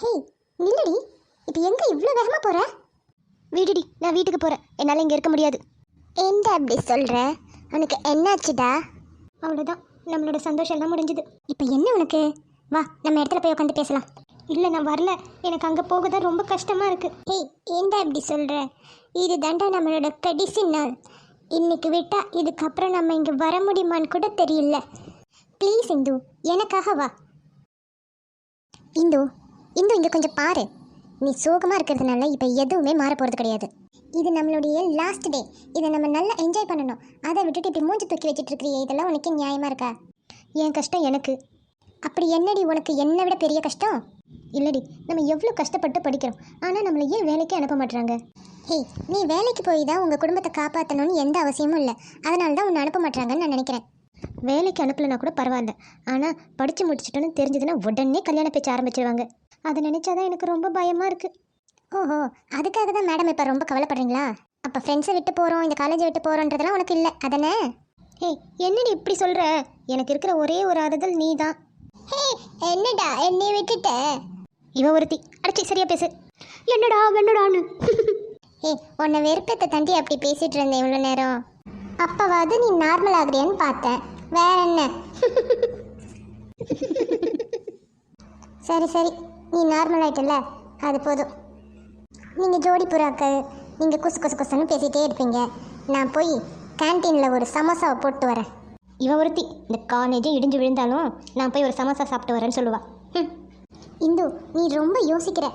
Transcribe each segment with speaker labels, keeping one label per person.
Speaker 1: ஹே நில்லடி. இப்போ எங்கே இவ்வளோ வேகமாக போகிற வீடுடி நான் வீட்டுக்கு போகிறேன் என்னால் இங்கே இருக்க முடியாது. என்ன அப்படி சொல்கிற உனக்கு என்னாச்சுடா? அவ்வளோதான் நம்மளோட சந்தோஷம் எல்லாம் முடிஞ்சுது. இப்போ என்ன உனக்கு? வா நம்ம இடத்துல போய் உட்காந்து பேசலாம். இல்லை நான் வரல. எனக்கு அங்கே போக தான் ரொம்ப கஷ்டமாக இருக்கு. ஏய் ஏன்டா இப்படி சொல்கிற இது தாண்டா நம்மளோட கடைசி நாள். இன்னைக்கு விட்டால் இதுக்கப்புறம் நம்ம இங்கே வர முடியுமான்னு கூட தெரியல. ப்ளீஸ் இந்து எனக்காக வா. இந்து இந்து இங்கே கொஞ்சம் பாரு. நீ சோகமாக இருக்கிறதுனால இப்போ எதுவுமே மாற போகிறது கிடையாது. இது நம்மளுடைய லாஸ்ட் டே இதை நம்ம நல்லா என்ஜாய் பண்ணணும். அதை விட்டுட்டு இப்படி மூஞ்சி தூக்கி வச்சுட்டு இருக்கிறியே இதெல்லாம் உனக்கு நியாயமாக இருக்கா? என் கஷ்டம் எனக்கு. அப்படி என்னடி உனக்கு என்னை விட பெரிய கஷ்டம்? இல்லடி நம்ம எவ்வளோ கஷ்டப்பட்டு படிக்கிறோம். ஆனால் நம்மளை ஏன் வேலைக்கு அனுப்ப மாட்டுறாங்க ஹே நீ வேலைக்கு போய் தான் உங்கள் குடும்பத்தை காப்பாற்றணும்னு எந்த அவசியமும் இல்லை. அதனால தான் உன்னை அனுப்ப மாட்டுறாங்கன்னு நான் நினைக்கிறேன். வேலைக்கு அனுப்பலைனா கூட பரவாயில்ல. ஆனால் படித்து முடிச்சிட்டோன்னு தெரிஞ்சதுன்னா உடனே கல்யாண பேச்சு ஆரம்பிச்சிருவாங்க. அதை நினச்சாதான் எனக்கு ரொம்ப பயமாக இருக்குது ஓஹோ அதுக்காக தான் மேடம் இப்போ ரொம்ப கவலைப்படுறீங்களா? அப்போ ஃப்ரெண்ட்ஸை விட்டு போகிறோம் இந்த காலேஜை விட்டு போகிறோன்றதெல்லாம் உனக்கு இல்லை அதானே ஹே என்னடி இப்படி சொல்கிற எனக்கு இருக்கிற ஒரே ஒரு ஆறுதல் நீ தான் ஹே என்னடா என்னை விட்டுட்ட? இவ ஒருத்தி. அடிச்சு சரியா பேசு. என்னடா என்னடான்னு? ஏ உன்னை வெறுப்பத்தை தண்டி அப்படி பேசிட்டு இருந்தேன் இவ்வளோ நேரம். அப்போவாது நீ நார்மல் ஆகுறியான்னு பார்த்தேன். வேற என்ன? சரி சரி. நீ நார்மல் ஆயிட்டல அது போதும். நீங்கள் ஜோடி புறாக்கள் நீங்கள் குசு குசு குசுன்னு பேசிகிட்டே இருப்பீங்க. நான் போய் கேன்டீனில் ஒரு சமோசாவை போட்டு வரேன். இவ ஒருத்தி இந்த காலேஜே இடிஞ்சு விழுந்தாலும் நான் போய் ஒரு சமோசா சாப்பிட்டு வரேன்னு சொல்லுவா. ஹம். இந்து நீ ரொம்ப யோசிக்கிற.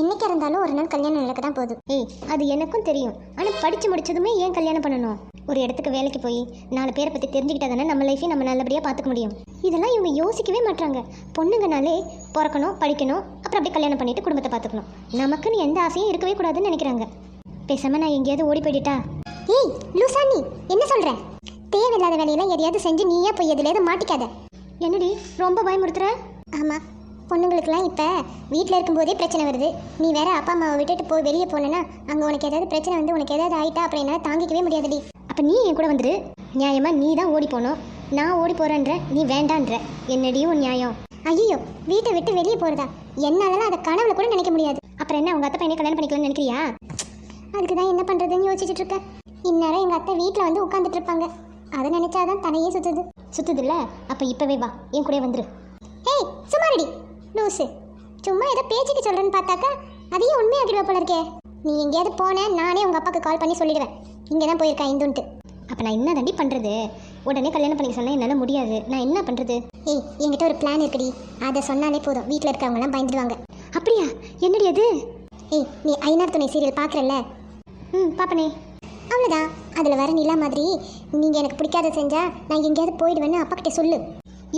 Speaker 1: இன்னைக்கு இருந்தாலும் ஒரு நாள் கல்யாணம் நடக்க தான் போகுது ஏய் அது எனக்கும் தெரியும். ஆனால் படித்து முடிச்சதுமே ஏன் கல்யாணம் பண்ணணும்? ஒரு இடத்துக்கு வேலைக்கு போய் நாலு பேரை பற்றி தெரிஞ்சுக்கிட்டா தானே நம்ம லைஃபையும் நம்ம நல்லபடியாக பார்த்துக்க முடியும். இதெல்லாம் இவங்க யோசிக்கவே மாட்டாங்க பொண்ணுங்கனாலே பிறக்கணும் படிக்கணும் அப்புறம் அப்படியே கல்யாணம் பண்ணிவிட்டு குடும்பத்தை பார்த்துக்கணும். நமக்குன்னு எந்த ஆசையும் இருக்கவே கூடாதுன்னு நினைக்கிறாங்க. பேசாமல் நான் எங்கேயாவது ஓடி போயிட்டா ஏய் லூசானி என்ன சொல்கிற தேவையில்லாத வேலையெல்லாம் எதையாவது செஞ்சு நீயே போய் எதுலேயாவது மாட்டிக்காத. என்னடி ரொம்ப பயமுறுத்துற? ஆமாம் பொண்ணுங்களுக்குலாம் இப்போ வீட்டில் இருக்கும்போதே பிரச்சனை வருது. நீ வேற அப்பா அம்மாவை விட்டுட்டு போய் வெளியே போனேன்னா அங்கே உனக்கு ஏதாவது பிரச்சனை வந்து உனக்கு ஏதாவது ஆயிட்டா அப்புறம் என்னால் தாங்கிக்கவே முடியாதுடி. அப்போ நீ என் கூட வந்துரு. நியாயமாக நீ தான் ஓடி போகணும் நான் ஓடி போகிறேன்ற நீ வேண்டான்ற. என்னடியும் நியாயம்? ஐயோ வீட்டை விட்டு வெளியே போகிறதா என்னாலலாம் அதை கனவுல கூட நினைக்க முடியாது. அப்புறம் என்ன உங்கள் அத்தை பையனை கல்யாணம் பண்ணிக்கலாம்னு நினைக்கிறியா? அதுக்கு தான் என்ன பண்ணுறதுன்னு யோசிச்சுட்டு இருக்கேன் இந்நேரம் எங்கள் அத்தை வீட்டில் வந்து உட்காந்துட்டு இருப்பாங்க. அதை நினைச்சாதான் தனையே சுத்துது. சுற்றுதுல்ல அப்போ இப்போவே வா என் கூட வந்துரு. ஏய் சும்மா ரெடி லூசு சும்மா ஏதோ பேச்சுக்கு சொல்கிறேன்னு பார்த்தாக்கா அதையும் உண்மையாகிடுவ போல இருக்கே நீ எங்கேயாவது போனேன் நானே உங்கள் அப்பாவுக்கு கால் பண்ணி சொல்லிடுவேன். இங்கே தான் போயிருக்கேன் இந்துன்ட்டு. அப்போ நான் என்ன தண்டி பண்ணுறது உடனே கல்யாணம் பண்ணிக்க சொன்னால் என்னால் முடியாது. நான் என்ன பண்ணுறது ஏய் என்கிட்ட ஒரு பிளான் இருக்குடி. அதை சொன்னாலே போதும். வீட்டில் இருக்கவங்கலாம் பயந்துடுவாங்க அப்படியா? என்னடி அது? ஏய் நீ ஐநார் துணை சீரியல் பார்க்குறல்ல? ம் பாப்பனே அவ்வளோதான் அதில் வர நிலா மாதிரி நீங்கள் எனக்கு பிடிக்காத செஞ்சா நான் எங்கேயாவது போயிடுவேன்னு அப்பா கிட்ட சொல்லு.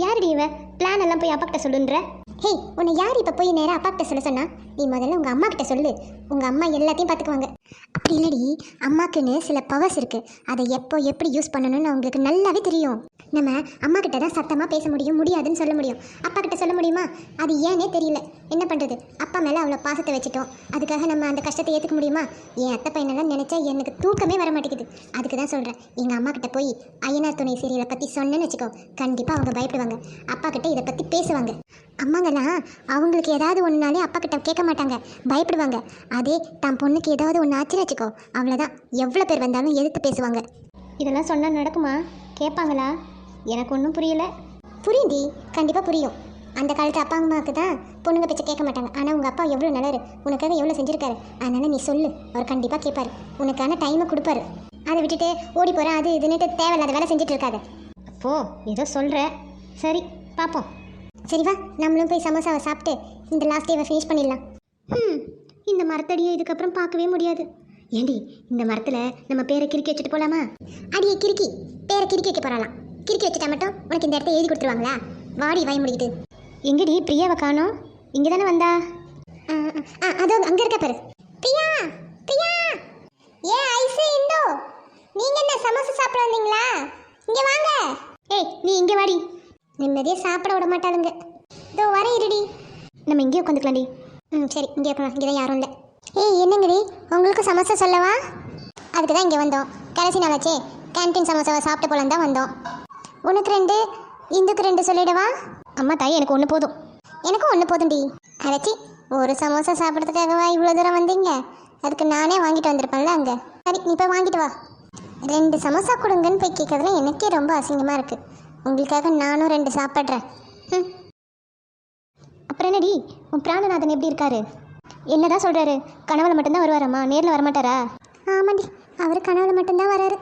Speaker 1: யாருடி இவ? பிளான் எல்லாம் போய் அப்பா கிட்ட சொல்லுன்ற? ஹே உன்னை யார் இப்போ போய் நேராக அப்பா கிட்ட சொல்ல சொன்னா? நீ முதல்ல உங்கள் அம்மா கிட்ட சொல்லு. உங்கள் அம்மா எல்லாத்தையும் பார்த்துக்குவாங்க அப்படி இல்லடி அம்மாக்குன்னு சில பவர்ஸ் இருக்குது அதை எப்போ எப்படி யூஸ் பண்ணணும்னு அவங்களுக்கு நல்லாவே தெரியும். நம்ம அம்மா கிட்ட தான் சத்தமாக பேச முடியும் முடியாதுன்னு சொல்ல முடியும். அப்பா கிட்ட சொல்ல முடியுமா? அது ஏனே தெரியல. என்ன பண்ணுறது அப்பா மேலே அவ்வளோ பாசத்தை வச்சுட்டோம். அதுக்காக நம்ம அந்த கஷ்டத்தை ஏற்றுக்க முடியுமா? என் அத்தை பையனெல்லாம் நினச்சா எனக்கு தூக்கமே வர மாட்டேங்குது. அதுக்கு தான் சொல்கிறேன் எங்கள் அம்மா கிட்ட போய் ஐயனார் துணை சீரியலை பற்றி சொன்னேன்னு வச்சுக்கோ. கண்டிப்பாக அவங்க பயப்படுவாங்க. அப்பா கிட்ட இதை பற்றி பேசுவாங்க. அம்மாங்கெல்லாம் அவங்களுக்கு ஏதாவது ஒன்றுனாலே அப்பா கிட்ட கேட்க மாட்டாங்க. பயப்படுவாங்க. அதே தன் பொண்ணுக்கு ஏதாவது ஒன்று ஆச்சுன்னு வச்சுக்கோ. அவ்வளோதான் எவ்வளோ பேர் வந்தாலும் எதிர்த்து பேசுவாங்க. இதெல்லாம் சொன்னால் நடக்குமா? கேட்பாங்களா? எனக்கு ஒன்றும் புரியல. புரியுந்தி கண்டிப்பாக புரியும். அந்த காலத்து அப்பா அம்மாவுக்கு தான் பொண்ணுங்க பேச்ச கேட்க மாட்டாங்க. ஆனால் உங்கள் அப்பா எவ்வளோ நல்லவர். உனக்காக எவ்வளோ செஞ்சுருக்காரு. அதனால் நீ சொல்லு. அவர் கண்டிப்பாக கேட்பார். உனக்கான டைமை கொடுப்பாரு. அதை விட்டுட்டு ஓடி போகிறேன் அது இதுன்னுட்டு தேவையில்லாத வேலை செஞ்சுட்டு இருக்காத. அப்போ ஏதோ சொல்கிற சரி பார்ப்போம் சரி வா. நம்மளும் போய் சமோசாவை சாப்பிட்டு இந்த லாஸ்ட் டேவை ஃபினிஷ் பண்ணிடலாம். ம் இந்த மரத்தடியை இதுக்கப்புறம் பார்க்கவே முடியாது. ஏண்டி இந்த மரத்தில் நம்ம பேரை கிறுக்கி வச்சுட்டு போகலாமா அடியே கிறுக்கி. பேரை கிறுக்கி வைக்க போகலாம் கிறுக்கி வச்சுட்டா மட்டும் உனக்கு இந்த இடத்த எழுதி கொடுத்துருவாங்களா? வாடி வாய் முடியுது எங்கடி பிரியாவை காணோம்? இங்கே தானே வந்தா? ஆ, அதோ அங்கே இருக்க பாரு. பிரியா பிரியா. ஏ ஐசு இந்தோ. நீங்க என்ன சமோசா சாப்பிட வந்தீங்களா? இங்க வாங்க. ஏய் நீ இங்க வாடி. நிம்மதியா சாப்பிட விட மாட்டாளுங்க. இதோ வர இருடி. நம்ம இங்கே உட்காந்துக்கலாம்டி. ம் சரி இங்கே உட்காந்து இங்கே தான் யாரும் இல்லை. ஏய் என்னங்கடி? உங்களுக்கு சமோசா சொல்லவா? அதுக்கு தான் இங்கே வந்தோம். கடைசி நாளாச்சே. கேன்டீன் சமோசாவை சாப்பிட்டு போலாம் தான் வந்தோம். உனக்கு ரெண்டு இந்துக்கு ரெண்டு சொல்லிடவா? அம்மா தாய் எனக்கு ஒன்று போதும். எனக்கும் ஒன்று போதும்டி. அரைச்சி ஒரு சமோசா சாப்பிட்றதுக்காகவா இவ்வளோ தூரம் வந்தீங்க? அதுக்கு நானே வாங்கிட்டு வந்திருப்பேன்ல அங்கே. சரி நீ போய் வாங்கிட்டு வா. ரெண்டு சமோசா கொடுங்கன்னு போய் கேட்கறதுல எனக்கே ரொம்ப அசிங்கமாக இருக்குது உங்களுக்காக நானும் ரெண்டு சாப்பிட்றேன். ம் அப்புறம் என்னடி உன் பிராணநாதன் எப்படி இருக்காரு? என்னதான் சொல்கிறாரு கனவுல மட்டும்தான் வருவாராம்மா? நேரில் வரமாட்டாரா? ஆமாண்டி அவர் கனவுல மட்டும்தான் வராரு.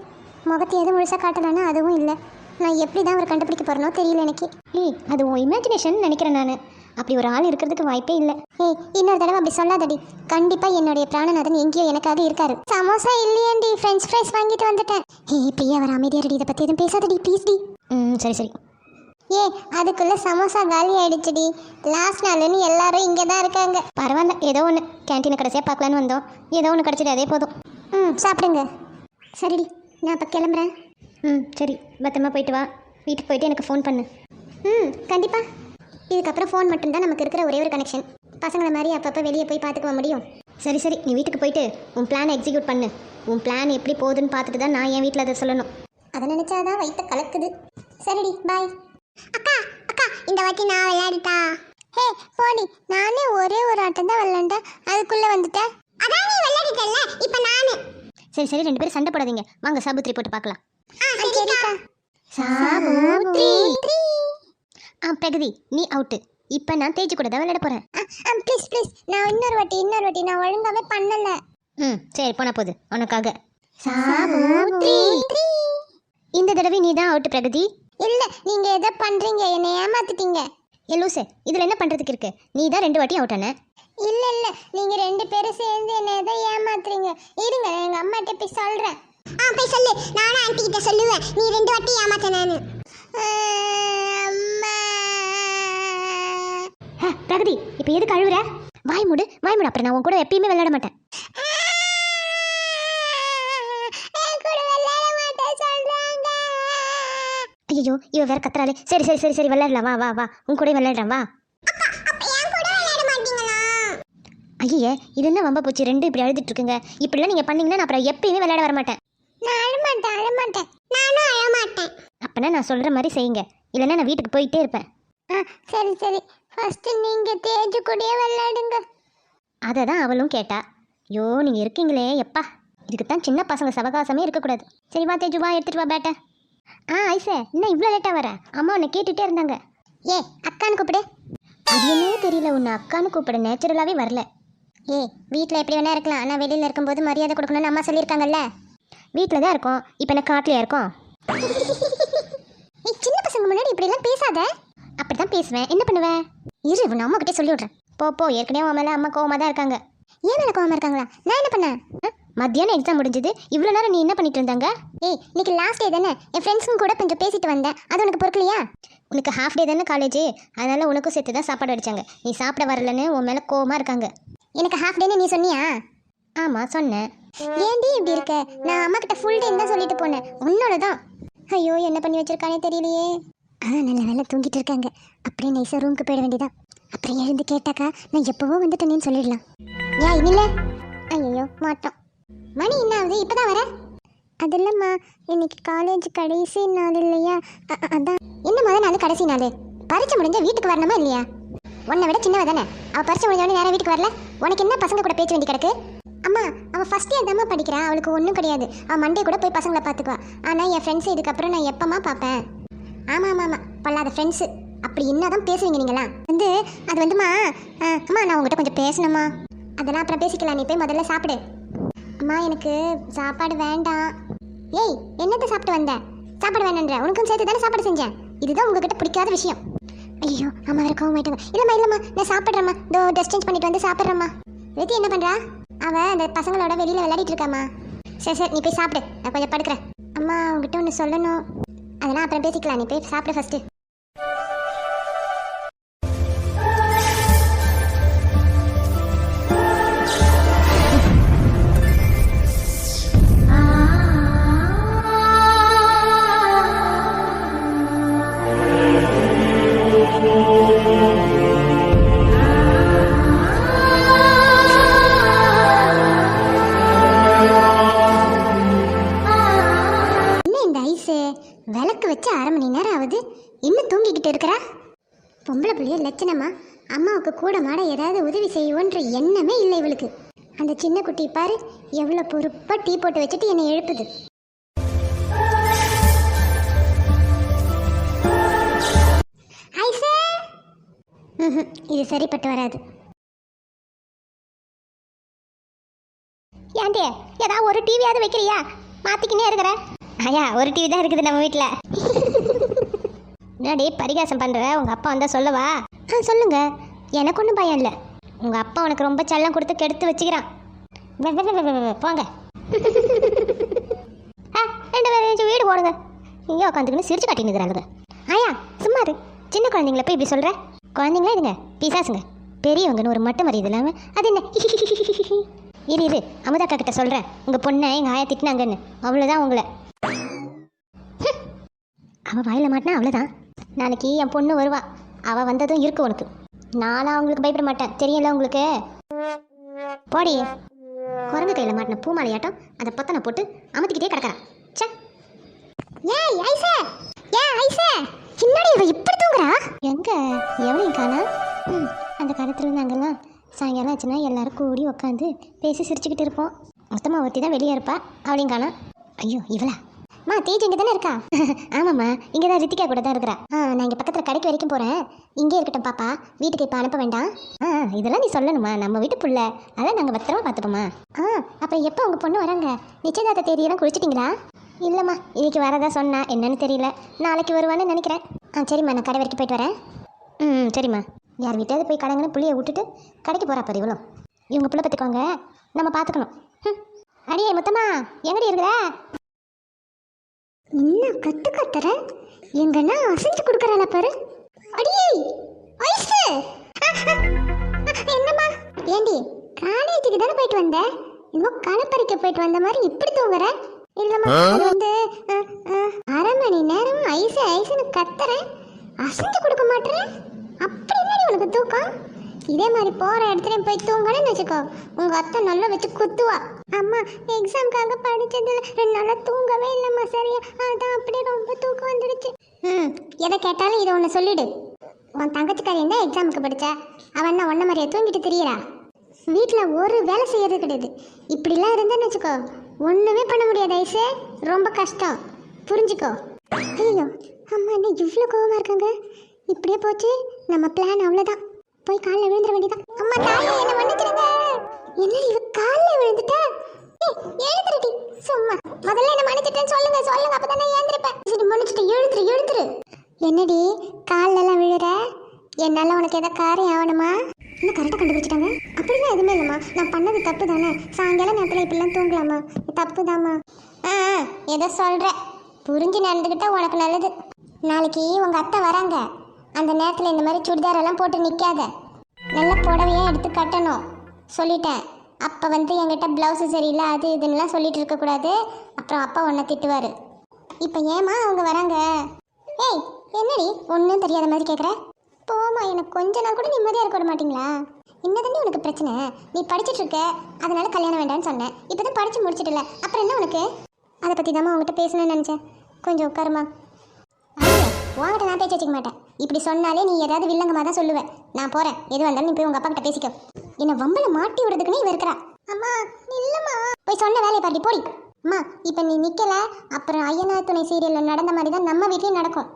Speaker 1: முகத்தை எதுவும் முழுசாக காட்டலான்னா அதுவும் இல்லை. நான் எப்படி தான் அவர் கண்டுபிடிக்க போகிறனோ தெரியல எனக்கு. ஏய் அது உன் இமேஜினேஷன் நினைக்கிறேன் நான். அப்படி ஒரு ஆள் இருக்கிறதுக்கு வாய்ப்பே இல்லை. ஏய் இன்னொரு தடவை அப்படி சொல்லாதடி. கண்டிப்பாக என்னுடைய பிராணநாதன் எங்கேயோ எனக்காக இருக்காரு. சமோசா இல்லையேண்டி ஃப்ரெஞ்ச் ஃப்ரைஸ் வாங்கிட்டு வந்துட்டேன். ஏய் பிரியா அவர் அமைதியாரடி இதை பற்றி எதுவும் பேசாதடி ப்ளீஸ் டி. ம் சரி சரி. ஏ அதுக்குள்ள சமோசா காலி ஆயிடுச்சுடி. லாஸ்ட் நாள்னு எல்லாரும் இங்கே தான் இருக்காங்க. பரவாயில்ல ஏதோ ஒன்று கேன்டீனை கடைசியாக பார்க்கலான்னு வந்தோம். ஏதோ ஒன்று கிடச்சிட்டு அதே போதும். ம் சாப்பிடுங்க. சரிடி நான் இப்போ கிளம்புறேன். ம் சரி. பத்திரமா போயிட்டு வா. வீட்டுக்கு போயிட்டு எனக்கு ஃபோன் பண்ணு. ம் கண்டிப்பாக இதுக்கப்புறம் ஃபோன் மட்டும்தான் நமக்கு இருக்கிற ஒரே ஒரு கனெக்ஷன் பசங்களை மாதிரி அப்பப்போ வெளியே போய் பார்த்துக்க முடியும். சரி சரி. நீ வீட்டுக்கு போயிட்டு உன் பிளான் எக்ஸிக்யூட் பண்ணு. உன் பிளான் எப்படி போகுதுன்னு பார்த்துட்டு தான் நான் என் வீட்டில் அதை சொல்லணும். அதை நினச்சாதான் வயிற்று கலக்குது. சரிடி பாய் அக்கா அக்கா இந்த வாட்டி நான் விளையாடிட்டா? ஹே போடி. நானே ஒரே ஒரு ஆட்டம் தான் விளையாண்டேன். அதுக்குள்ளே வந்துட்டேன் அதான் நீ விளையாடிட்டல்ல. இப்போ நானு. சரி சரி. ரெண்டு பேரும் சண்டை போடாதீங்க. வாங்க சாபுத்திரி போட்டு பார்க்கலாம். சரிக்கா. சாபுத்ரி ஆ பிரகதி நீ அவுட்டு இப்போ நான் தேஜு கூட தான் விளையாட போகிறேன் ப்ளீஸ் ப்ளீஸ் நான் இன்னொரு வாட்டி இன்னொரு வாட்டி. நான் ஒழுங்காவே பண்ணல. ம் சரி போனா போகுது உனக்காக. சாபுத்ரி இந்த தடவை நீ தான் அவுட்டு பிரகதி. இல்ல நீங்க எதை பண்றீங்க. என்னை ஏமாத்திட்டீங்க. ஏ லூசு இதுல என்ன பண்றதுக்கு இருக்கு? நீ தான் ரெண்டு வாட்டி அவுட் ஆன. இல்ல இல்ல. நீங்க ரெண்டு பேரும் சேர்ந்து என்ன எதை ஏமாத்துறீங்க. இருங்க எங்க அம்மாட்ட போய் சொல்றேன். ஆ போய் சொல்லு. நானும் ஆன்ட்டி கிட்ட சொல்லுவேன். நீ ரெண்டு வாட்டி ஏமாத்தினானு பிரகதி இப்போ எதுக்கு அழுவுற? வாய் மூடு வாய் மூடு. அப்புறம் நான் உன் கூட எப்பயுமே விளையாட மாட்டேன். ஐயோ இவ வேற கத்துறாளே. சரி சரி சரி சரி விளையாடலாம். வா வா வா. உன் கூட விளையாடுறேன் வா. ஐயே இது என்ன வம்ப போச்சு? ரெண்டு இப்படி அழுதுட்டு இருக்குங்க. இப்படிலாம் நீங்க பண்ணீங்கன்னா நான் அப்புறம் எப்பயுமே விளையாட வர மாட்டேன். நான் அழ மாட்டேன் அழ மாட்டேன். நானும் அழ மாட்டேன். அப்பனா நான் சொல்ற மாதிரி செய்யுங்க. இல்லைன்னா நான் வீட்டுக்கு போயிட்டே இருப்பேன். ஆ சரி சரி. ஃபர்ஸ்ட் நீங்க தேஜு கூடயே விளையாடுங்க. அதை தான் அவளும் கேட்டா. ஐயோ நீங்க இருக்கீங்களே எப்பா. இதுக்கு தான் சின்ன பசங்க சவகாசமே இருக்கக்கூடாது. சரி வா தேஜு வா எடுத்துட்டு வா பேட்டை. ஆ ஐசே இன்னும் இவ்வளோ லேட்டாக வர? அம்மா உன்னை கேட்டுட்டே இருந்தாங்க. ஏ அக்கான்னு கூப்பிடு. அது என்னன்னு தெரியல உன்னை அக்கான்னு கூப்பிட நேச்சுரலாகவே வரல. ஏ வீட்டில் எப்படி வேணா இருக்கலாம். ஆனால் வெளியில் இருக்கும்போது மரியாதை கொடுக்கணும்னு அம்மா சொல்லியிருக்காங்கல்ல. வீட்டில் தான் இருக்கோம். இப்போ என்ன காட்டிலையா இருக்கோம்? ஏய் சின்ன பசங்க முன்னாடி இப்படிலாம் பேசாத. அப்படி தான் பேசுவேன். என்ன பண்ணுவேன் இரு உன் அம்மா கிட்டே சொல்லி விட்றேன் போ போ. ஏற்கனவே உன் மேலே அம்மா கோவமாக தான் இருக்காங்க. ஏன் மேலே கோவமாக இருக்காங்களா? நான் என்ன பண்ணேன்? மத்தியானம் எக்ஸாம் முடிஞ்சது. இவ்வளோ நேரம் நீ என்ன பண்ணிட்டு இருந்தாங்க? ஏய் இன்னைக்கு லாஸ்ட் டே தானே. என் ஃப்ரெண்ட்ஸுங்க கூட கொஞ்சம் பேசிட்டு வந்தேன். அது உனக்கு பொறுக்கலையா? உனக்கு ஹாஃப் டே தானே காலேஜ் அதனால உனக்கும் சேர்த்து தான் சாப்பாடு அடிச்சாங்க நீ சாப்பிட வரலன்னு உன் மேலே கோவமாக இருக்காங்க. எனக்கு ஹாஃப் டேன்னு நீ சொன்னியா? ஆமாம் சொன்னேன். ஏன்டி இப்படி இருக்க? நான் அம்மா கிட்ட ஃபுல் டே தான் சொல்லிட்டு போனேன். உன்னோட தான் ஐயோ என்ன பண்ணி வச்சிருக்கானே தெரியலையே. ஆ நல்ல வேலை தூங்கிட்டு இருக்காங்க. அப்படியே நைஸாக ரூமுக்கு போயிட வேண்டியதான் அப்புறம் எழுந்து கேட்டாக்கா நான் எப்போவோ வந்துட்டேனேன்னு சொல்லிடலாம். ஏன் இல்லை ஐயோ மாட்டோம். மணி என்ன ஆகுது? இப்பதான் வர? அது இல்லைம்மா இன்னைக்கு காலேஜ் கடைசி நாள் இல்லையா? அதான். என்ன முதல் நாள் கடைசி நாள்? பரீட்சை முடிஞ்சா வீட்டுக்கு வரணுமா இல்லையா? உன்னை விட சின்னவ தானே. அவ பரீட்சை முடிஞ்ச உடனே நேரம் வீட்டுக்கு வரல? உனக்கு என்ன பசங்க கூட பேச்சு வேண்டி கிடக்கு? அம்மா அவள் ஃபஸ்ட் இயர் தாம்மா படிக்கிறா. அவளுக்கு ஒன்றும் கிடையாது. அவள் மண்டே கூட போய் பசங்களை பார்த்துக்குவா. ஆனால் என் ஃப்ரெண்ட்ஸ் இதுக்கப்புறம் நான் எப்பமா பார்ப்பேன்? ஆமாம் ஆமாம் ஆமாம் பல்லாத ஃப்ரெண்ட்ஸு அப்படி என்ன தான் பேசுவீங்க நீங்களா? வந்து அது வந்துமா அம்மா நான் உங்ககிட்ட கொஞ்சம் பேசணுமா அதெல்லாம் அப்புறம் பேசிக்கலாம். நீ போய் முதல்ல சாப்பிடு. அம்மா எனக்கு சாப்பாடு வேண்டாம். ஏய் என்னத்தை சாப்பிட்டு வந்த? சாப்பாடு வேணான்ற. உனக்கும் சேர்த்து தானே சாப்பாடு செஞ்சேன். இதுதான் உங்ககிட்ட பிடிக்காத விஷயம். ஐயோ அம்மா வேறு கோவம் ஆயிட்டாங்க இல்லைம்மா இல்லைம்மா. நான் சாப்பிட்றேம்மா. இதோ ட்ரெஸ் சேஞ்ச் பண்ணிட்டு வந்து சாப்பிட்றேம்மா. ரெதி என்ன பண்ணுறா அவன் அந்த பசங்களோட வெளியில் விளையாடிட்டு இருக்காம்மா. சரி சரி நீ போய் சாப்பிடு. நான் கொஞ்சம் படுக்கிறேன். அம்மா உங்ககிட்ட ஒன்று சொல்லணும். அதெல்லாம் அப்புறம் பேசிக்கலாம். நீ போய் சாப்பிடு ஃபஸ்ட்டு கூட மாட ஏதாவது உதவி செய்வோன்ற எண்ணமே இல்லை இவளுக்கு. அந்த சின்ன குட்டி பாரு எவ்வளோ பொறுப்பாக டீ போட்டு வச்சுட்டு என்னை எழுப்புது. இது சரிப்பட்டு வராது. ஏன்டி ஏதாவது ஒரு டிவியாவது வைக்கிறியா? மாத்திக்கினே இருக்கிற. ஐயா ஒரு டிவி தான் இருக்குது நம்ம வீட்டில் முன்னாடி பரிகாசம் பண்ணுற உங்கள் அப்பா வந்தால் சொல்லவா? ஆ சொல்லுங்கள் எனக்கு ஒன்றும் பயம் இல்லை. உங்கள் அப்பா உனக்கு ரொம்ப செல்லம் கொடுத்து கெடுத்து வச்சுக்கிறான். வெ, போங்க. ஆ ரெண்டு பேரும் வீடு போடுங்க. இங்கே உட்காந்துக்கின்னு சிரிச்சு காட்டின்னு ஆயா சும்மா இரு. சின்ன குழந்தைங்கள போய் இப்படி சொல்கிற குழந்தைங்களே இதுங்க? பிசாசுங்க. பெரியவங்கன்னு ஒரு மட்டு மரியாதை இல்லாமல் அது என்ன? இரு இரு. அமுதாக்கா கிட்ட சொல்கிறேன் உங்கள் பொண்ணை எங்கள் ஆயா திட்டினாங்கன்னு. அவ்வளோதான் உங்களை. அவள் வாயில் வாயில மாட்டினா அவ்வளோதான் நாளைக்கு என் பொண்ணு வருவா. அவள் வந்ததும் இருக்கு உனக்கு. நானும் அவங்களுக்கு பயப்பட மாட்டேன் தெரியல உங்களுக்கு? போடி. குரங்கு கையில் மாட்டின பூமாலையாட்டம் அதை பொத்தனை போட்டு அமுத்திக்கிட்டே கிடக்கிறா. ச்சே. ஏய் ஐசே. ஏன் ஐசே. என்னடி இவ இப்படி தூங்குறா? எங்க? எவனையும் காணா? ம், அந்த காலத்துல நாங்கெல்லாம் சாயங்காலம் ஆச்சுன்னா எல்லாரும் கூடி உட்காந்து பேசி சிரிச்சுக்கிட்டு இருப்போம். மொத்தமாக ஒருத்தி தான் வெளியே இருப்பா. அவளையும் காணா ஐயோ இவளா? மா தேஜ் இங்கே தானே இருக்கா? ஆமாம்மா இங்கே தான் ரித்திகா கூட தான் இருக்கிறா. ஆ நான் இங்கே பக்கத்தில் கடைக்கு வரைக்கும் போகிறேன் இங்கே இருக்கட்டும் பாப்பா. வீட்டுக்கு இப்போ அனுப்ப வேண்டாம். ஆ இதெல்லாம் நீ சொல்லணுமா? நம்ம வீட்டு புள்ள. அதான் நாங்கள் பத்திரமா பார்த்துப்போமா ஆ அப்புறம் எப்போ உங்கள் பொண்ணு வராங்க? நிச்சயதார்த்த தேதியெல்லாம் குளிச்சிட்டிங்களா இல்லைம்மா இன்னைக்கு வரதா சொன்னா என்னன்னு தெரியல. நாளைக்கு வருவான்னு நினைக்கிறேன். ஆ சரிம்மா நான் கடை வரைக்கும் போயிட்டு வரேன். ம் சரிம்மா. யார் வீட்டாவது போய் கடைங்கன்னு புள்ளியை விட்டுட்டு கடைக்கு போகிறா பாரு இவ்வளோ இவங்க பிள்ளை பார்த்துக்கோங்க நம்ம பார்த்துக்கணும் ம். அடியே மொத்தமா எங்கடி இருக்கிற? என்ன கத்து கத்துற எங்கன்னா அசைஞ்சு கொடுக்கறாள பாரு. அடியே ஐசு என்னம்மா? ஏண்டி காலேஜுக்கு தானே போயிட்டு வந்த? இன்னும் களப்பறிக்க போயிட்டு வந்த மாதிரி இப்படி தூங்குற? இல்லம்மா அது வந்து அரை மணி நேரம் ஐசு ஐசுன்னு கத்துறேன் அசைஞ்சு கொடுக்க மாட்டேறேன் அப்படி என்னடி உனக்கு தூக்கம்? இதே மாதிரி போகிற இடத்துல போய் தூங்கணும்னு வச்சுக்கோ. உங்கள் அத்தை நல்லா வச்சு குத்துவா. அம்மா எக்ஸாம்க்காக படித்ததில் ரெண்டு நாளாக தூங்கவே இல்லைம்மா சரியா? அதான் அப்படியே ரொம்ப தூக்கம் வந்துடுச்சு. ம் எதை கேட்டாலும் இதை ஒன்று சொல்லிடு. உன் தங்கச்சிக்காரி என்ன எக்ஸாமுக்கு படித்தா அவன் என்ன ஒன்றை மாதிரியா தூங்கிட்டு திரியறா? வீட்டில் ஒரு வேலை செய்யறது கிடையாது. இப்படிலாம் இருந்தேன்னு வச்சுக்கோ. ஒன்றுமே பண்ண முடியாது ஐசு. ரொம்ப கஷ்டம். புரிஞ்சுக்கோ. ஐயோ அம்மா என்ன இவ்வளோ கோவமாக இருக்காங்க? இப்படியே போச்சு. நம்ம பிளான் அவ்வளோதான் போய் காலில் விழுந்துட வேண்டியதான் அம்மா தாயே என்ன மன்னிச்சிருங்க என்ன இவ காலில் விழுந்துட்டா? ஏய், சும்மா. முதல்ல என்ன மன்னிச்சிட்டேன்னு சொல்லுங்க சொல்லுங்க அப்பதானே ஏந்திருப்பேன் சரி மன்னிச்சிட்டு எழுந்துரு எழுந்துரு. என்னடி காலில் எல்லாம் விழுற? என்னால உனக்கு ஏதாவது காரியம் ஆகணுமா? என்ன கரெக்டாக கண்டுபிடிச்சிட்டாங்க? அப்படிலாம் எதுவுமே இல்லைம்மா. நான் பண்ணது தப்பு தானே சாயங்காலம் நேரத்தில் இப்படிலாம் தூங்கலாமா? தப்பு தாம்மா ஆ ஆ, ஏதோ சொல்கிறேன் புரிஞ்சு நடந்துக்கிட்டா உனக்கு நல்லது. நாளைக்கு உங்கள் அத்தை வராங்க. அந்த நேரத்தில் இந்த மாதிரி சுடிதார் எல்லாம் போட்டு நிற்காத நல்ல புடவையே எடுத்து கட்டணும். சொல்லிட்டேன். அப்போ வந்து என்கிட்ட ப்ளவுஸு சரியில்லை அது இதுன்னெலாம் சொல்லிட்டு இருக்கக்கூடாது அப்புறம் அப்பா உன்னை திட்டுவார். இப்போ ஏம்மா அவங்க வராங்க? ஏய் என்னடி? ஒன்றும் தெரியாத மாதிரி கேட்குற போமா எனக்கு கொஞ்ச நாள் கூட நிம்மதியாக இருக்க விட மாட்டீங்களா? தண்ணி உனக்கு பிரச்சனை? நீ படிச்சுட்டு இருக்க. அதனால கல்யாணம் வேண்டாம்னு சொன்னேன். இப்போ தான் படித்து முடிச்சிட்டல. அப்புறம் என்ன உனக்கு? அதை பற்றி தாம்மா உங்ககிட்ட பேசணும்னு நினச்சேன். கொஞ்சம் உட்காருமா உங்ககிட்ட நான் பேச்சு வச்சுக்க மாட்டேன். இப்படி சொன்னாலே நீ ஏதாவது வில்லங்கமாக தான் சொல்லுவேன் நான் போகிறேன் எது வந்தாலும் நீ போய் உங்கள் அப்பா கிட்ட பேசிக்கோ. என்னை வம்பல மாட்டி விடுறதுக்குன்னு இவ இருக்கிறா. அம்மா இல்லைம்மா போய் சொன்ன வேலையை பாட்டி போடி. அம்மா இப்போ நீ நிற்கல அப்புறம் ஐயனார் துணை சீரியலில் நடந்த மாதிரி தான் நம்ம வீட்லேயும் நடக்கும்.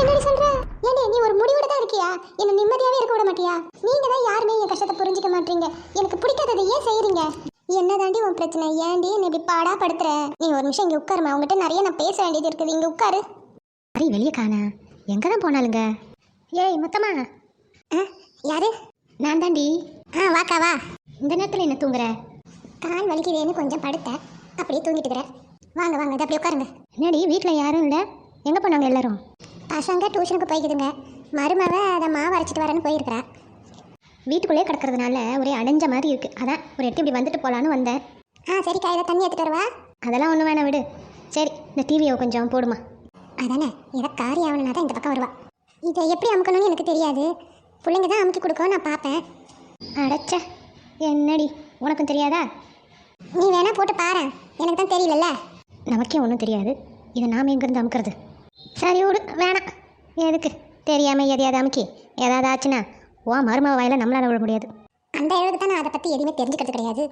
Speaker 1: என்னடி சொல்ற? ஏண்டி நீ ஒரு முடிவோட தான் இருக்கியா? என்ன நிம்மதியாவே இருக்க விட மாட்டியா? நீங்க தான் யாருமே என் கஷ்டத்தை புரிஞ்சுக்க மாட்டீங்க. எனக்கு பிடிக்காததை ஏன் செய்யறீங்க என்னதாண்டி உன் பிரச்சனை? ஏன்டி என்னை இப்படி பாடா படுத்துற? நீ ஒரு நிமிஷம் இங்க உட்காருமா உங்ககிட்ட நிறைய நான் பேச வேண்டியது இருக்குது. இங்க உட்காரு. வெளியே காண. எங்க தான் போனாலுங்க? ஏய் மொத்தமா ஆ யாரு? நான் தாண்டி ஆ வாக்கா வா. இந்த நேரத்தில் என்ன தூங்குற? கால் வலிக்குதேன்னு கொஞ்சம் படுத்தேன். அப்படியே தூங்கிட்டு இருக்கிறேன். வாங்க வாங்க இது அப்படியே உட்காருங்க. என்னடி வீட்டில் யாரும் இல்லை? எங்கே போனாங்க எல்லாரும்? பசங்க டியூஷனுக்கு போய்க்குதுங்க. மருமவ அதை மாவு அரைச்சிட்டு வரேன்னு போயிருக்கிறா. வீட்டுக்குள்ளே கிடக்கிறதுனால ஒரே அடைஞ்ச மாதிரி இருக்கு. அதான் ஒரு எட்டு இப்படி வந்துட்டு போகலான்னு வந்தேன். ஆ சரிக்கா இதை தண்ணி எடுத்துட்டு வரவா. அதெல்லாம் ஒன்றும் வேணாம் விடு. சரி இந்த டிவியை கொஞ்சம் போடுமா? அதானே? ஏதோ காரி ஆகணும்னா தான் இந்த பக்கம் வருவா. இதை எப்படி அமுக்கணும்னு எனக்கு தெரியாது. பிள்ளைங்க தான் அமுக்கி கொடுக்கும் நான் பார்ப்பேன். அடைச்ச என்னடி? உனக்கும் தெரியாதா? நீ வேணா போட்டு பாரு. எனக்கு தான் தெரியலல்ல. நமக்கே ஒன்றும் தெரியாது. இதை நாம் எங்கேருந்து அமுக்கிறது? சரி விடு. வேணாம். எதுக்கு? தெரியாமல் எதையாவது அமுக்கி. ஏதாவது ஆச்சுன்னா
Speaker 2: ஓ மருமக வாயில் நம்மளால் விட முடியாது.
Speaker 1: அந்த அளவுக்கு தான் நான் அதை பற்றி எதுவுமே தெரிஞ்சுக்கிறது கிடையாது.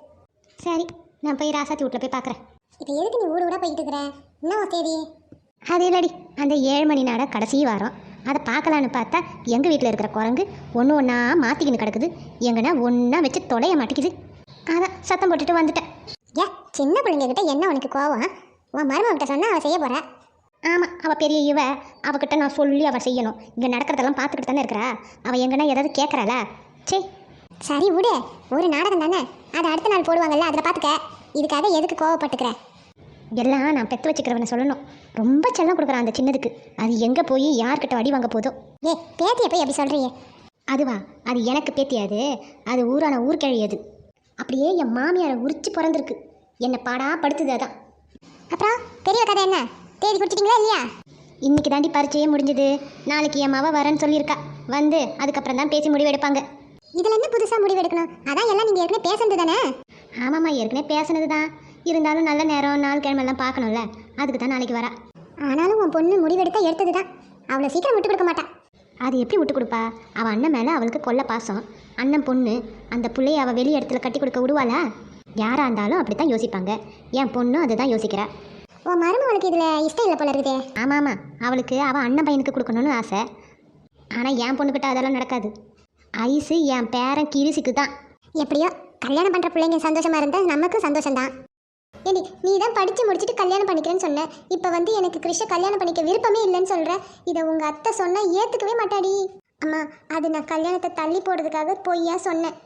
Speaker 2: சரி நான் போய் ராசாத்தி வீட்டில் போய் பார்க்குறேன்.
Speaker 1: இப்போ எதுக்கு நீ ஊர் ஊராக போயிட்டு இருக்கிற? என்ன தேதி?
Speaker 2: அது இல்லடி அந்த ஏழு மணி நாட கடைசி வாரம். அதை பார்க்கலான்னு பார்த்தா எங்கள் வீட்டில் இருக்கிற குரங்கு ஒன்று ஒன்றா மாற்றிக்கின்னு கிடக்குது. எங்கன்னா ஒன்றா வச்சு தொலைய மாட்டேங்குது அதான் சத்தம் போட்டுட்டு வந்துட்டேன்.
Speaker 1: ஏ சின்ன பிள்ளைங்க கிட்ட என்ன உனக்கு கோவம்? உன் மருமகிட்ட சொன்னா அவள் செய்ய போறா?
Speaker 2: ஆமாம் அவள் பெரிய இவ. அவகிட்ட நான் சொல்லி அவள் செய்யணும். இங்கே நடக்கிறதெல்லாம் பார்த்துக்கிட்டு தானே இருக்கிறா. அவள் எங்கன்னா ஏதாவது கேட்குறாளா சே
Speaker 1: சரி விடு. ஒரு நாடகம் தானே. அதை அடுத்த நாள் போடுவாங்கல்ல அதில் பார்த்துக்க இதுக்காக எதுக்கு கோவப்பட்டுக்கிற?
Speaker 2: எல்லாம் நான் பெற்று வச்சுக்கிறவனை சொல்லணும். ரொம்ப செல்லம் கொடுக்குறான் அந்த சின்னதுக்கு. அது எங்கே போய் யார்கிட்ட அடி வாங்க போதோ.
Speaker 1: ஏ பேத்தியை போய் அப்படி சொல்றியே?
Speaker 2: அதுவா? அது எனக்கு பேத்தியாது அது. ஊரான ஊர்கிழியது அப்படியே என் மாமியாரை உரிச்சு பிறந்திருக்கு. என்னை பாடா படுத்துது அதான்.
Speaker 1: அப்புறம் பெரிய கதை என்ன? தேதி பிடிச்சிட்டீங்களா இல்லையா?
Speaker 2: இன்னைக்கு தாண்டி பரீட்சையே முடிஞ்சது. நாளைக்கு என் மாவ வரேன்னு சொல்லியிருக்கா. வந்து அதுக்கப்புறம் தான் பேசி முடிவு எடுப்பாங்க.
Speaker 1: இதில் என்ன புதுசாக முடிவு எடுக்கணும்? அதான் எல்லாம் நீங்கள் ஏற்கனவே பேசுனது தானே?
Speaker 2: ஆமாம்மா ஏற்கனவே பேசுனது தான். இருந்தாலும் நல்ல நேரம் நாள் கிழமெல்லாம் பார்க்கணும்ல. அதுக்கு தான் நாளைக்கு வரா.
Speaker 1: ஆனாலும் உன் பொண்ணு முடிவெடுத்தா எடுத்தது தான் அவ்வளோ சீக்கிரம் விட்டு கொடுக்க மாட்டா.
Speaker 2: அது எப்படி விட்டு கொடுப்பா? அவள் அண்ணன் மேலே அவளுக்கு கொல்ல பாசம். அண்ணன் பொண்ணு அந்த பிள்ளைய அவள் வெளி இடத்துல கட்டி கொடுக்க விடுவாளா? யாராக இருந்தாலும் அப்படி தான் யோசிப்பாங்க. என் பொண்ணும் அதுதான் யோசிக்கிறா.
Speaker 1: உன் மருமகளுக்கு இதில் இஷ்டம் இல்லை போல இருக்குதே.
Speaker 2: ஆமாம் ஆமாம் அவளுக்கு அவள் அண்ணன் பையனுக்கு கொடுக்கணும்னு ஆசை. ஆனால் என் பொண்ணுக்கிட்ட அதெல்லாம் நடக்காது. ஐஸு என் பேரன் கிரிசிக்கு தான்
Speaker 1: எப்படியோ கல்யாணம் பண்ணுற பிள்ளைங்க சந்தோஷமா இருந்தால் நமக்கும் சந்தோஷம்தான். ஏடி நீ தான் படித்து முடிச்சுட்டு கல்யாணம் பண்ணிக்கிறேன்னு சொன்ன. இப்போ வந்து எனக்கு கிருஷ்ண கல்யாணம் பண்ணிக்க விருப்பமே இல்லைன்னு சொல்கிற இதை உங்கள் அத்தை சொன்னால் ஏற்றுக்கவே மாட்டாடி. அம்மா அது நான் கல்யாணத்தை தள்ளி போடுறதுக்காக பொய்யா சொன்னேன்.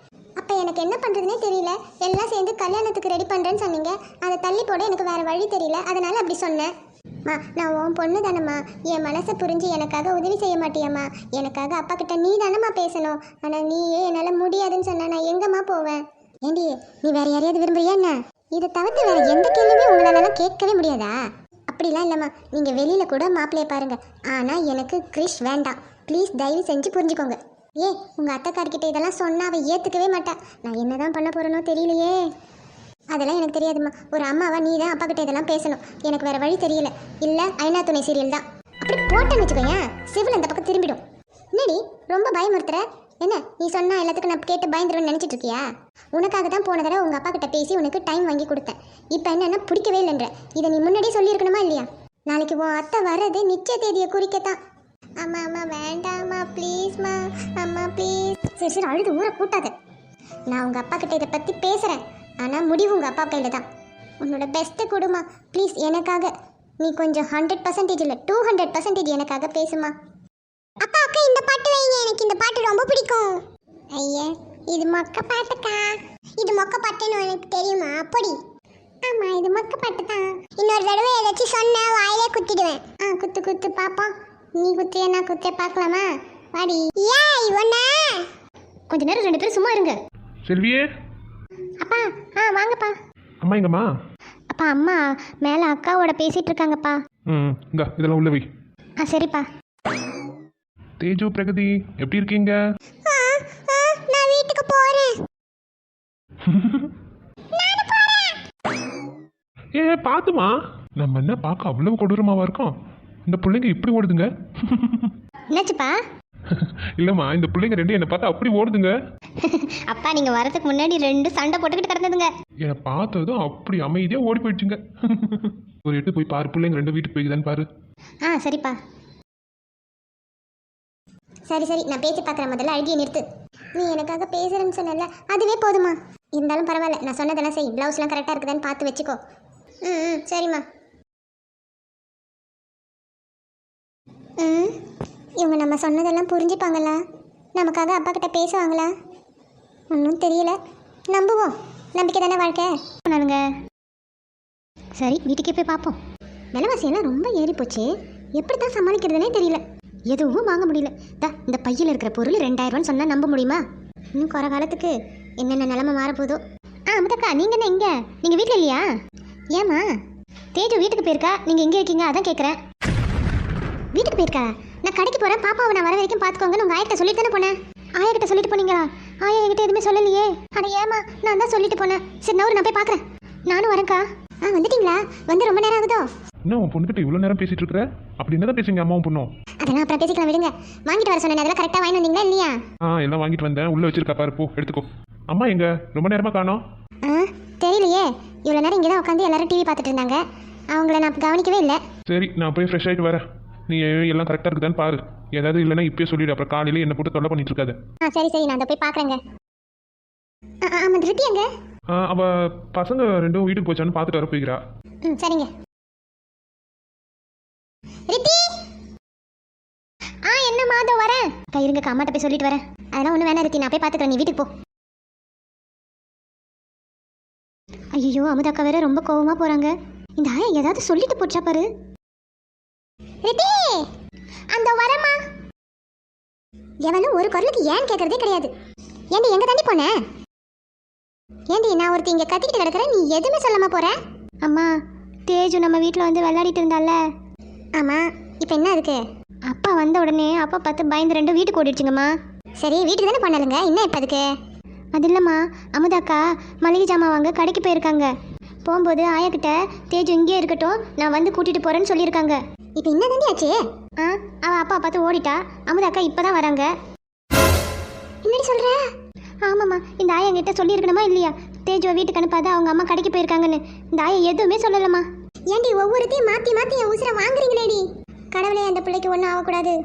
Speaker 1: அப்போ எனக்கு என்ன பண்ணுறதுனே தெரியல. எல்லாம் சேர்ந்து கல்யாணத்துக்கு ரெடி பண்ணுறேன்னு சொன்னீங்க. அதை தள்ளி போட எனக்கு வேறு வழி தெரியல. அதனால் அப்படி சொன்னேன். மா நான் உன் பொண்ணு தானம்மா என் மனசை புரிஞ்சு எனக்காக உதவி செய்ய மாட்டியம்மா. எனக்காக அப்பா கிட்ட நீ தானம்மா பேசணும். ஆனால் நீயே என்னால் முடியாதுன்னு சொன்னால் நான் எங்கம்மா போவேன்? ஏண்டி நீ வேறு யாரையாவது விரும்புறியா என்ன? இதை தவிர்த்து வேற எந்த கேள்வியுமே உங்களாலலாம் கேட்கவே முடியாதா? அப்படிலாம் இல்லைம்மா. நீங்கள் வெளியில் கூட மாப்பிள்ளைய பாருங்க. ஆனால் எனக்கு கிரிஷ் வேண்டாம். ப்ளீஸ் தயவு செஞ்சு புரிஞ்சுக்கோங்க. ஏ உங்கள் அத்தைக்கார்கிட்ட இதெல்லாம் சொன்னால் அவள் ஏற்றுக்கவே மாட்டா. நான் என்னதான் பண்ண போகிறேனோ தெரியலையே. அதெல்லாம் எனக்கு தெரியாதும்மா. ஒரு அம்மாவா நீ தான் அப்பா கிட்ட இதெல்லாம் பேசணும். எனக்கு வேற வழி தெரியல. இல்லை ஐநா துணை சீரியல் தான். அப்படி போட்டேன்னு வச்சுக்கோயேன் சிவில் அந்த பக்கம் திரும்பிடும். என்னடி ரொம்ப பயமுறுத்துற? என்ன நீ சொன்னா எல்லாத்துக்கும் நான் கேட்டு பயந்துருவேன்னு நினச்சிட்டு இருக்கியா உனக்காக தான் போன தடவை உங்கள் அப்பா கிட்ட பேசி உனக்கு டைம் வாங்கி கொடுத்தேன். இப்போ என்னென்னா பிடிக்கவே இல்லைன்ற. இதை நீ முன்னாடியே சொல்லியிருக்கணுமா இல்லையா? நாளைக்கு உன் அத்தை வர்றது நிச்சய தேதியை குறிக்கத்தான். அம்மா அம்மா வேண்டாம்மா ப்ளீஸ்மா அம்மா ப்ளீஸ் சரி சரி அழுது ஊரை கூட்டாத நான் உங்கள் அப்பா கிட்ட இதை பற்றி பேசுகிறேன் ஆனால் முடிவு உங்கள் அப்பா கையில் தான். உன்னோட பெஸ்ட்டு கொடுமா. ப்ளீஸ் எனக்காக. நீ கொஞ்சம் ஹண்ட்ரட் பர்சன்டேஜ் இல்லை டூ ஹண்ட்ரட் பர்சன்டேஜ் எனக்காக பேசுமா. அப்பா அக்கா இந்த பாட்டு வைங்க எனக்கு இந்த பாட்டு ரொம்ப பிடிக்கும். ஐயா இது மொக்க பாட்டுக்கா? இது மொக்க பாட்டுன்னு எனக்கு தெரியுமா? அப்படி ஆமா இது மொக்க பாட்டு தான். இன்னொரு தடவை ஏதாச்சும் சொன்ன வாயிலே குத்திடுவேன். ஆ குத்து குத்து பாப்பா நீ குத்திய நான் குத்திய பார்க்கலாமா? வாடி. ஏய் ஒண்ணா
Speaker 2: கொஞ்ச நேரம் ரெண்டு பேரும் சும்மா இருங்க.
Speaker 3: செல்வியே?
Speaker 2: அப்பா ஆ வாங்கப்பா.
Speaker 3: அம்மா எங்கம்மா?
Speaker 2: அப்பா அம்மா மேலே அக்காவோட பேசிகிட்டு இருக்காங்கப்பா.
Speaker 3: ம் இந்தா இதெல்லாம் உள்ள வை.
Speaker 2: ஆ சரிப்பா.
Speaker 3: தேஜு பிரகதி எப்படி இருக்கீங்க?
Speaker 1: நான் வீட்டுக்கு போறேன்.
Speaker 3: ஏ பாத்துமா. நம்ம என்ன பார்க்க அவ்வளவு கொடூரமாவா இருக்கோம்? இந்த பிள்ளைங்க இப்படி ஓடுதுங்க?
Speaker 2: என்னாச்சுப்பா?
Speaker 3: இல்லைம்மா இந்த பிள்ளைங்க ரெண்டு என்னை பார்த்தா அப்படி ஓடுதுங்க.
Speaker 2: அப்பா நீங்கள் வரதுக்கு முன்னாடி ரெண்டு சண்டை போட்டுக்கிட்டு கிடந்ததுங்க.
Speaker 3: என்னை பார்த்ததும் அப்படி அமைதியாக ஓடி போயிடுச்சுங்க. ஒரு எட்டு போய் பாரு பிள்ளைங்க ரெண்டு வீட்டுக்கு போய்க்குதான்னு பாரு.
Speaker 2: ஆ சரிப்பா.
Speaker 1: சரி சரி நான் பேச்சு பார்க்குற முதல்ல அழுகிய நிறுத்து. நீ எனக்காக பேசுறேன்னு சொன்னல அதுவே போதுமா? இருந்தாலும் பரவாயில்ல நான் சொன்னதெல்லாம் செய். ப்ளவுஸ்லாம் கரெக்டாக இருக்குதான்னு பார்த்து வச்சுக்கோ. ம் ம் சரிம்மா. ம் இவங்க நம்ம சொன்னதெல்லாம் புரிஞ்சுப்பாங்களா? நமக்காக அப்பா கிட்ட பேசுவாங்களா? ஒன்றும் தெரியல. நம்புவோம். நம்பிக்கை தானே வாழ்க்கை?
Speaker 2: நானுங்க சரி வீட்டுக்கே போய் பார்ப்போம்.
Speaker 1: விலைவாசி எல்லாம் ரொம்ப ஏறி போச்சு எப்படி தான் சமாளிக்கிறதுனே தெரியல.
Speaker 2: எதுவும் வாங்க முடியல. தா இந்த பையில் இருக்கிற பொருள் ரெண்டாயிரம்னு சொன்னால் நம்ப முடியுமா?
Speaker 1: இன்னும் குறை காலத்துக்கு என்னென்ன நிலமை மாறப்போதோ
Speaker 2: ஆ அமுதக்கா நீங்கள் என்ன இங்கே? நீங்கள் வீட்டில் இல்லையா?
Speaker 1: ஏம்மா?
Speaker 2: தேஜு வீட்டுக்கு போயிருக்கா? நீங்கள் எங்கே இருக்கீங்க? அதான் கேட்குறேன்
Speaker 1: வீட்டுக்கு போயிருக்கா? நான் கடைக்கு போகிறேன் பாப்பாவை நான் வர வரைக்கும் பார்த்துக்கோங்கன்னு உங்க ஆயிட்ட சொல்லிட்டு தானே போனேன்.
Speaker 2: ஆயா கிட்ட சொல்லிட்டு போனீங்களா? ஆயா என்கிட்ட எதுவுமே சொல்லலையே.
Speaker 1: அட ஏமா நான் தான் சொல்லிட்டு போனேன்.
Speaker 2: சரி நான் ஒரு நான் போய் பார்க்குறேன் நானும் வரேன்க்கா.
Speaker 1: ஆ வந்துட்டீங்களா? வந்து ரொம்ப நேரம் ஆகுதோ?
Speaker 3: என்ன உன் பொண்ணுக்கிட்ட இவ்வளோ நேரம் பேசிட்டு இருக்கிற? அப்படி என்னதான் பேசுங்க அம்மாவும் பொண்ணும்
Speaker 1: அதெல்லாம் அப்புறம் பேசிக்கலாம் விடுங்க. வாங்கிட்டு வர சொன்னேன் அதெல்லாம் கரெக்டாக வாங்கி வந்தீங்களா இல்லையா?
Speaker 3: ஆ எல்லாம் வாங்கிட்டு வந்தேன். உள்ளே வச்சிருக்கா பாரு போ எடுத்துக்கோ. அம்மா எங்க? ரொம்ப நேரமா காணோம்.
Speaker 1: ஆ தெரியலையே. இவ்வளோ நேரம் இங்கே தான் உட்காந்து எல்லாரும் டிவி பார்த்துட்டு இருந்தாங்க. அவங்கள நான் கவனிக்கவே இல்லை.
Speaker 3: சரி நான் போய் ஃப்ரெஷ் ஆகிட்டு வரேன். நீ எல்லாம் கரெக்டாக இருக்குதான்னு பாரு. ஏதாவது இல்லைன்னா இப்பயே சொல்லிடு. அப்புறம் காலையில் என்ன போட்டு தொல்லை பண்ணிட்டு இருக்காது.
Speaker 1: ஆ சரி சரி நான் அதை போய் பார்க்குறேங்க. ஆமாம் திருட்டி எங்க?
Speaker 3: அவ பசங்க ரெண்டும் வீட்டுக்கு போச்சான்னு பார்த்துட்டு வர போய்க்கிறா.
Speaker 1: ம் சரிங்க. ரித்தி?
Speaker 2: ஆ என்ன மாதம் வரேன் அக்கா இருங்க அம்மாட்ட போய் சொல்லிட்டு வரேன்.
Speaker 1: அதெல்லாம் ஒன்றும் வேணாம் ரித்தி. நான் போய் பார்த்துக்கிறேன். நீ வீட்டுக்கு போ.
Speaker 2: ஐயோ அமுதாக்கா வேற ரொம்ப கோவமா போறாங்க. இந்த ஆயா ஏதாவது சொல்லிட்டு போச்சா பாரு.
Speaker 1: ரித்தி! அந்த வரமா எவனும் ஒரு குரலுக்கு ஏன் கேட்கறதே கிடையாது. ஏண்டி எங்க தண்ணி போன? ஏண்டி நான் ஒருத்தி இங்க கத்திக்கிட்டு கிடக்குறேன். நீ எதுவுமே சொல்லாம போற?
Speaker 2: அம்மா தேஜு நம்ம வீட்டில் வந்து விளையாடிட்டு இருந்தால
Speaker 1: ஆமாம் இப்போ என்ன இருக்கு?
Speaker 2: அப்பா வந்த உடனே அப்பா பார்த்து பயந்து ரெண்டு வீட்டுக்கு ஓடிடுச்சுங்கம்மா.
Speaker 1: சரி வீட்டுக்கு தானே பண்ணலுங்க என்ன இப்போ அதுக்கு?
Speaker 2: அது இல்லைம்மா அமுதாக்கா மளிகை ஜாமான் வாங்க கடைக்கு போயிருக்காங்க. போகும்போது ஆயா தேஜு இங்கேயே இருக்கட்டும் நான் வந்து கூட்டிகிட்டு போகிறேன்னு சொல்லியிருக்காங்க.
Speaker 1: இப்போ என்ன தாண்டி
Speaker 2: ஆ அவள் அப்பா பார்த்து ஓடிட்டா அமுதாக்கா இப்பதான் வராங்க.
Speaker 1: என்னடி சொல்கிற
Speaker 2: ஆமாம்மா இந்த ஆயா என்கிட்ட சொல்லியிருக்கணுமா இல்லையா? தேஜுவை வீட்டுக்கு அனுப்பாத அவங்க அம்மா கடைக்கு போயிருக்காங்கன்னு. இந்த ஆயா எதுவுமே சொல்லலம்மா.
Speaker 1: ஏண்டி ஒவ்வொருத்தையும் மாத்தி மாத்தி என் உசுரை வாங்குறீங்களேடி? கடவுளே அந்த பிள்ளைக்கு ஒன்றும் ஆகக்கூடாது.